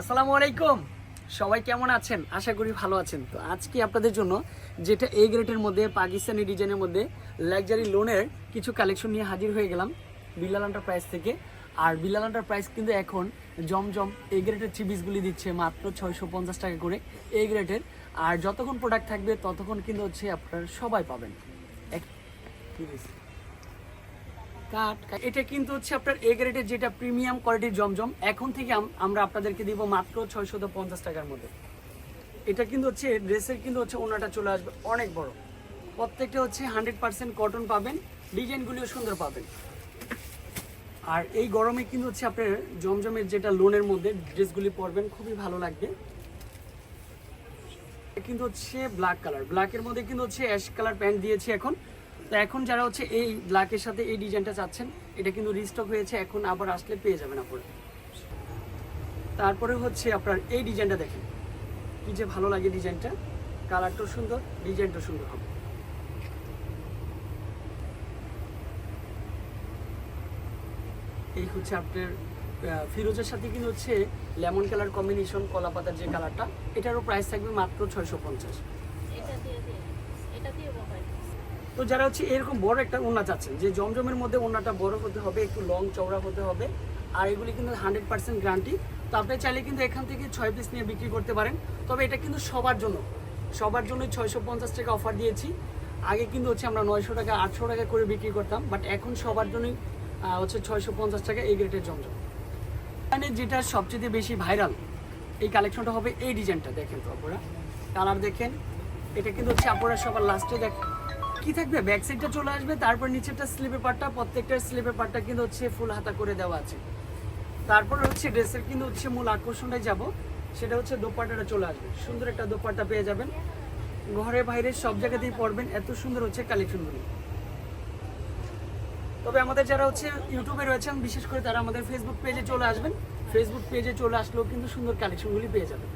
আসসালামু আলাইকুম। সবাই কেমন আছেন? আশা করি ভালো আছেন। তো আজকে আপনাদের জন্য যেটা এই গ্রেটের মধ্যে, পাকিস্তানি ডিজাইনের মধ্যে লাক্সারি লোনের কিছু কালেকশন নিয়ে হাজির হয়ে গেলাম বিল্লাল প্রাইস থেকে। আর বিল্লাল প্রাইস কিন্তু এখন জমজম এই গ্রেটের চিবিসগুলি দিচ্ছে, মাত্র ছয়শো পঞ্চাশ টাকা করে এই গ্রেটের আর যতক্ষণ প্রোডাক্ট থাকবে, ততক্ষণ কিন্তু হচ্ছে আপনারা সবাই পাবেন। এক-? কাট। এটা কিন্তু হচ্ছে আপনার এ গ্রেডের যেটা প্রিমিয়াম কোয়ালিটির জমজম, এখন থেকে আমরা আপনাদেরকে দিব মাত্র ছয়শত পঞ্চাশ টাকার মধ্যে। এটা কিন্তু হচ্ছে ড্রেসের কিন্তু হচ্ছে ওনাটা চলে আসবে অনেক বড়। প্রত্যেকটা হচ্ছে হান্ড্রেড পার্সেন্ট কটন পাবেন, ডিজাইনগুলিও সুন্দর পাবেন। আর এই গরমে কিন্তু হচ্ছে আপনার জমজমের যেটা লোনের মধ্যে ড্রেসগুলি পরবেন, খুবই ভালো লাগবে। কিন্তু হচ্ছে ব্ল্যাক কালার ব্ল্যাকের মধ্যে কিন্তু হচ্ছে অ্যাশ কালার প্যান্ট দিয়েছি এখন। তো এখন যারা হচ্ছে এই ব্ল্যাকের সাথে এই ডিজাইনটা চাচ্ছেন, এটা কিন্তু রিস্টক হয়েছে, এখন আবার আসলে পেয়ে যাবেন আপনারা তারপরে হচ্ছে আপনার এই ডিজাইনটা দেখেন। কি যে ভালো লাগে ডিজাইনটা কালারটাও সুন্দর ডিজাইনটাও সুন্দর হবে। এই হচ্ছে আপনার ফিরোজের সাথে কিন্তু হচ্ছে লেমন কালার কম্বিনেশন কলা পাতার যে কালারটা এটারও প্রাইস থাকবে মাত্র ছয়শো পঞ্চাশ। তো যারা হচ্ছে এরকম বড় একটা ওড়না চাচ্ছেন, যে জমজমের মধ্যে ওড়নাটা বড় হতে হবে, একটু লং চওড়া হতে হবে, আর এগুলি কিন্তু হান্ড্রেড পার্সেন্ট গ্যারান্টি তো আপনি চাইলে কিন্তু এখান থেকে ছয় পিস নিয়ে বিক্রি করতে পারেন। তবে এটা কিন্তু সবার জন্য সবার জন্য ছয়শো পঞ্চাশ টাকা অফার দিয়েছি। আগে কিন্তু হচ্ছে আমরা নয়শো টাকা, আটশো টাকা করে বিক্রি করতাম বাট এখন সবার জন্যই হচ্ছে ছয়শো পঞ্চাশ টাকা এই গ্রেটের জমজম। এখানে যেটা সবচেয়ে বেশি ভাইরাল এই কালেকশনটা হবে এই ডিজাইনটা দেখেন তো আপনারা। কালার দেখেন, এটা কিন্তু হচ্ছে আপনারা সবার লাস্টে দেখ কি থাকবে? ব্যাক সাইডটা চলে আসবে, তারপর নিচেরটা স্লিপের পার্টটা প্রত্যেকটার স্লিপের পার্টটা কিন্তু হচ্ছে ফুল হাতা করে দেওয়া আছে। তারপর হচ্ছে ড্রেসের কিন্তু হচ্ছে মূল আকর্ষণটাই যাব, সেটা হচ্ছে দোপাট্টাটা চলে আসবে। সুন্দর একটা দোপাট্টা পেয়ে যাবেন। ঘরে বাইরে সব জায়গাতেই পরবেন, এত সুন্দর হচ্ছে কালেকশনগুলি তবে আমাদের যারা হচ্ছে ইউটিউবে রয়েছেন, বিশেষ করে তারা আমাদের ফেসবুক পেজে চলে আসবেন। ফেসবুক পেজে চলে আসলেও কিন্তু সুন্দর কালেকশনগুলি পেয়ে যাবেন।